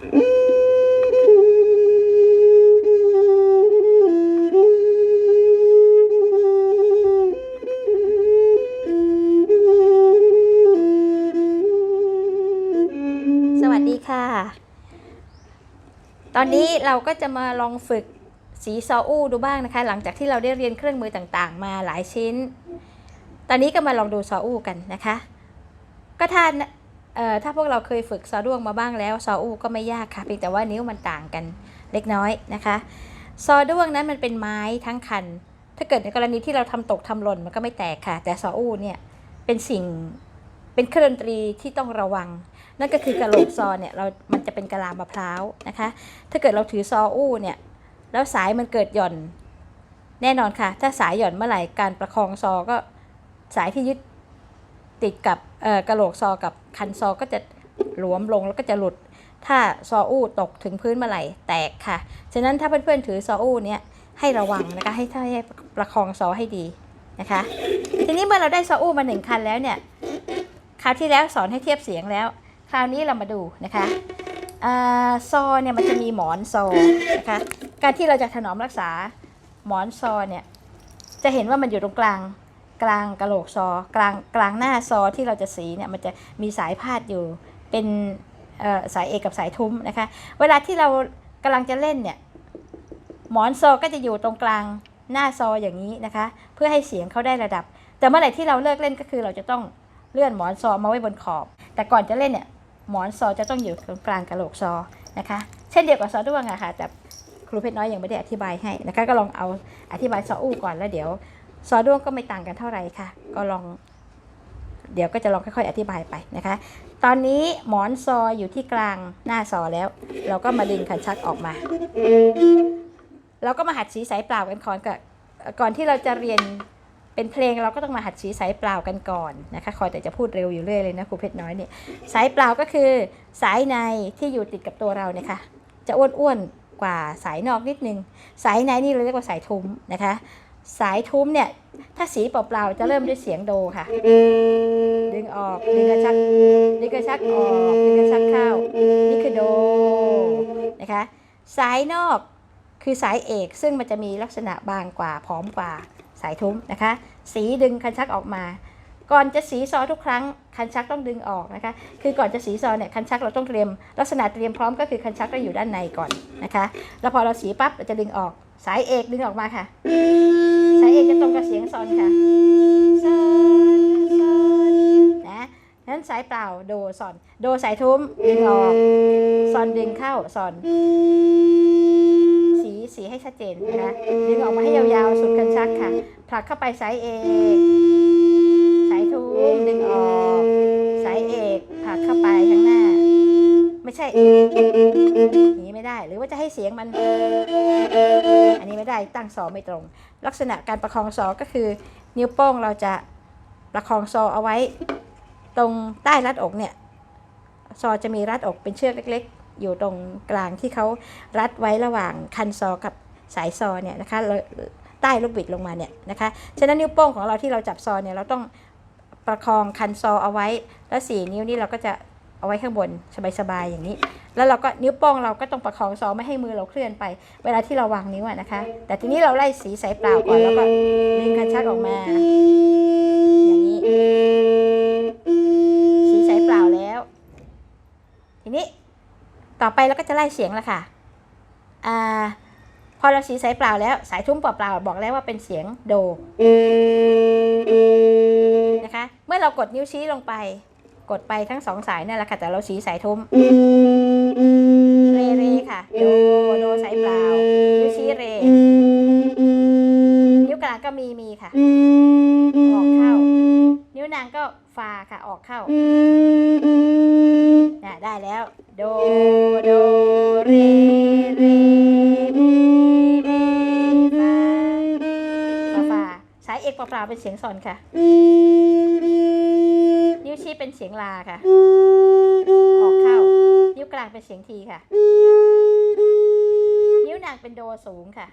สวัสดีค่ะ ตอนนี้เราก็จะมาลองฝึกสีซออู้ดูบ้างนะคะ หลังจากที่เราได้เรียนเครื่องมือต่างๆ มาหลายชิ้น ตอนนี้ก็มาลองดูซออู้กันนะคะ ก็ถ้าเอ่อ ถ้าพวกเราเคยฝึกซอด้วงมาบ้างแล้วซออูก็ไม่ยากค่ะเพียงแต่ว่านิ้วมันต่างกันเล็กน้อยนะคะซอด้วงนั้นมันเป็นไม้ทั้งคัน ถ้าเกิดในกรณีที่เราทำตกทำหล่นมันก็ไม่แตกค่ะ แต่ซออูเนี่ยเป็นสิ่งเป็นเครื่องดนตรีที่ต้องระวัง นั่นก็คือกระโหลกซอเนี่ยเรา มันจะเป็นกระลามะพร้าวนะคะ ถ้าเกิดเราถือซออู้เนี่ยแล้วสายมันเกิดหย่อน แน่นอนค่ะ ถ้าสายหย่อนเมื่อไหร่การประคองซอก็สายที่ยึด ติดกับกระโหลกซอกับคันซอก็จะหลวมลงแล้วก็จะหลุด ถ้าซออู้ตกถึงพื้นเมื่อไหร่แตกค่ะ ฉะนั้นถ้าเพื่อนๆถือซออู้เนี่ยให้ระวังนะคะให้ถ้าให้ประคองซอให้ดีนะคะ ทีนี้เมื่อเราได้ซออู้มาหนึ่งคันแล้วเนี่ยคราวที่แล้วสอนให้เทียบเสียงแล้ว คราวนี้เรามาดูนะคะอซอเนี่ยมันจะมีหมอนซอนะคะการที่เราจะถนอมรักษาหมอนซอเนี่ยจะเห็นว่ามันอยู่ตรงกลาง กลางกระโหลกซอกลางกลางหน้าซอที่เราจะสีเนี่ยมันจะมีสายพาดอยู่เป็นสายเอกกับสายทุ้มนะคะ เวลาที่เรากำลังจะเล่นเนี่ยหมอนซอก็จะอยู่ตรงกลางหน้าซออย่างนี้นะคะ เพื่อให้เสียงเขาได้ระดับ แต่เมื่อไหร่ที่เราเลิกเล่นก็คือเราจะต้องเลื่อนหมอนซอมาไว้บนขอบ แต่ก่อนจะเล่นเนี่ยหมอนซอจะต้องอยู่ตรงกลางกระโหลกซอนะคะ เช่นเดียวกับซอด้วงอะค่ะแต่ครูเพชรน้อยยังไม่ได้อธิบายให้นะคะ ก็ลองเอาอธิบายซออู้ก่อนแล้วเดี๋ยว ซอด้วงก็ไม่ต่างกันเท่าไหร่ค่ะ ก็ลอง เดี๋ยวก็จะลองค่อยๆ อธิบายไปนะคะ ตอนนี้หมอนซออยู่ที่กลางหน้าซอแล้ว เราก็มาดึงคันชักออกมา เราก็มาหัดสีสายเปล่ากันก่อนกับก่อนที่เราจะเรียนเป็นเพลงเราก็ต้องมาหัดสีสายเปล่ากันก่อนนะคะคอยแต่จะพูดเร็วอยู่เรื่อยเลยนะครูเพชรน้อยเนี่ยสายเปล่าก็คือสายในที่อยู่ติดกับตัวเราเนี่ยค่ะจะอ้วนๆกว่าสายนอกนิดนึง สายในนี่เราเรียกว่าสายทุ้มนะคะ สายทุ้มเนี่ย ถ้าสีเปล่าๆจะเริ่มด้วยเสียงโดค่ะ ดึงออก ดึงกระชัก ดึงกระชักออก ดึงกระชักเข้า นี่คือโดนะคะ สายนอกคือสายเอกซึ่งมันจะมีลักษณะบางกว่าผอมกว่าสายทุ้มนะคะ สีดึงคันชักออกมา ก่อนจะสีซอทุกครั้งคันชักต้องดึงออกนะคะ คือก่อนจะสีซอเนี่ยคันชักเราต้องเตรียม ลักษณะเตรียมพร้อมก็คือคันชักก็อยู่ด้านในก่อนนะคะ แล้วพอเราสีปั๊บเราจะดึงออกสายเอกดึงออกมาค่ะ สายเอกจะตรงกับเสียงซอนค่ะซอนซอนนะนั้นสายเปล่าโดซอน โดสายทุ้มดึงออกซอนดึงเข้าซอน สีสีให้ชัดเจนนะคะดึงออกมาให้ยาวๆสุดคันชักค่ะผลักเข้าไปสายเอกสายทุ้มดึงออก สายเอกผลักเข้าไปข้างหน้า ไม่ใช่อย่างนี้ไม่ได้ หรือว่าจะให้เสียงมัน อันนี้ไม่ได้ตั้งซอไม่ตรง ลักษณะการประคองซอก็คือ นิ้วโป้งเราจะประคองซอเอาไว้ ตรงใต้รัดอกเนี่ยซอจะมีรัดอกเป็นเชือกเล็ก ๆ อยู่ตรงกลางที่เขารัดไว้ระหว่างคันซอกับสายซอเนี่ยนะคะใต้ลูกบิดลงมาเนี่ยนะคะ ฉะนั้นนิ้วโป้งของเราที่เราจับซอเนี่ยเราต้องประคองคันซอเอาไว้ แล้วสี่นิ้วนี้เราก็จะ เอาไว้ข้างบนสบายๆอย่างนี้ แล้วเราก็นิ้วโป้งเราก็ต้องประคองซอไม่ให้มือเราเคลื่อนไป เวลาที่เราวางนิ้วนะคะ แต่ทีนี้เราไล่สีสายเปล่าก่อนแล้วก็ดึงคันชักออกมา อย่างนี้ สีสายเปล่าแล้ว ทีนี้ต่อไปเราก็จะไล่เสียงแล้วค่ะอ่าพอเราสีสายเปล่าแล้วสายทุ้มเปล่าๆบอกแล้วว่าเป็นเสียงโดนะคะ เมื่อเรากดนิ้วชี้ลงไป กดไปทั้งสองสายนั่นแหละค่ะ แต่เราสีสายทุ้ม เรเรค่ะโดโดสายเปล่านิ้วชี้เร นิ้วกลางก็มีมีค่ะ ออกเข้า นิ้วนางก็ฟาค่ะออกเข้าน่ะได้แล้ว โดโดเรเรมีมีฟาฟาฟาสายเอกเปล่าๆเป็นเสียงซอนค่ะนิ้ว ชี้เป็นเสียงลาค่ะ ออกเข้า นิ้วกลางเป็นเสียงทีค่ะ นิ้วนางเป็นโดสูงค่ะ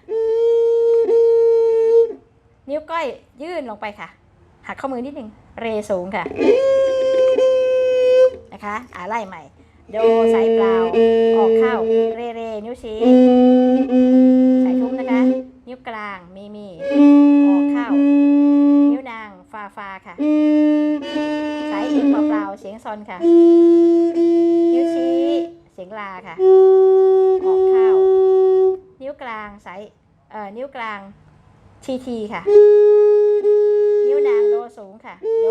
นิ้วก้อยยื่นลงไปค่ะ หักข้อมือนิดนึง เรสูงค่ะ นะคะอ่าไล่ใหม่ โดสายเปล่า ออกเข้า เรเร นิ้วชี้สายทุ้มนะคะ นิ้วกลางมีมีออกเข้า นิ้วนางฟาฟาค่ะ อนค่ะ นิ้วชี้ เสียงลาค่ะ ออกเข้า นิ้วกลางสายเอ่อ นิ้วกลางทีทีค่ะ นิ้วนางโดสูงค่ะ โด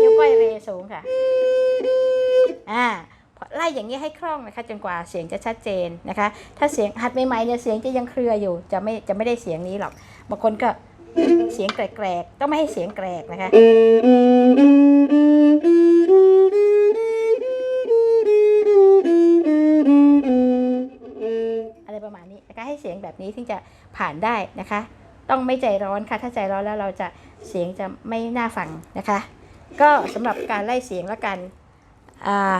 นิ้วก้อยเรสูงค่ะ อ่าไล่อย่างนี้ให้คล่องนะคะจนกว่าเสียงจะชัดเจนนะคะ ถ้าเสียงหัดใหม่ๆเนี่ยเสียงจะยังเครืออยู่ จะไม่จะไม่ได้เสียงนี้หรอกบางคนก็เสียงแกรกๆต้องไม่ให้เสียงแกรกนะคะ นี้นะคะให้เสียงแบบนี้ถึงจะผ่านได้นะคะ ต้องไม่ใจร้อนค่ะ ถ้าใจร้อนแล้วเราจะเสียงจะไม่น่าฟังนะคะ ก็สำหรับการไล่เสียงและการอ่า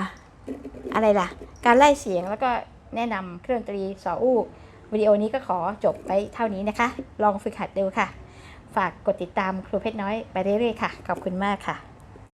อะไรล่ะ การไล่เสียงแล้วก็แนะนำเครื่องดนตรีสออู้วิดีโอนี้ก็ขอจบไปเท่านี้นะคะ ลองฝึกหัดดูค่ะ ฝากกดติดตามครูเพชรน้อยไปเรื่อยๆค่ะ ขอบคุณมากค่ะ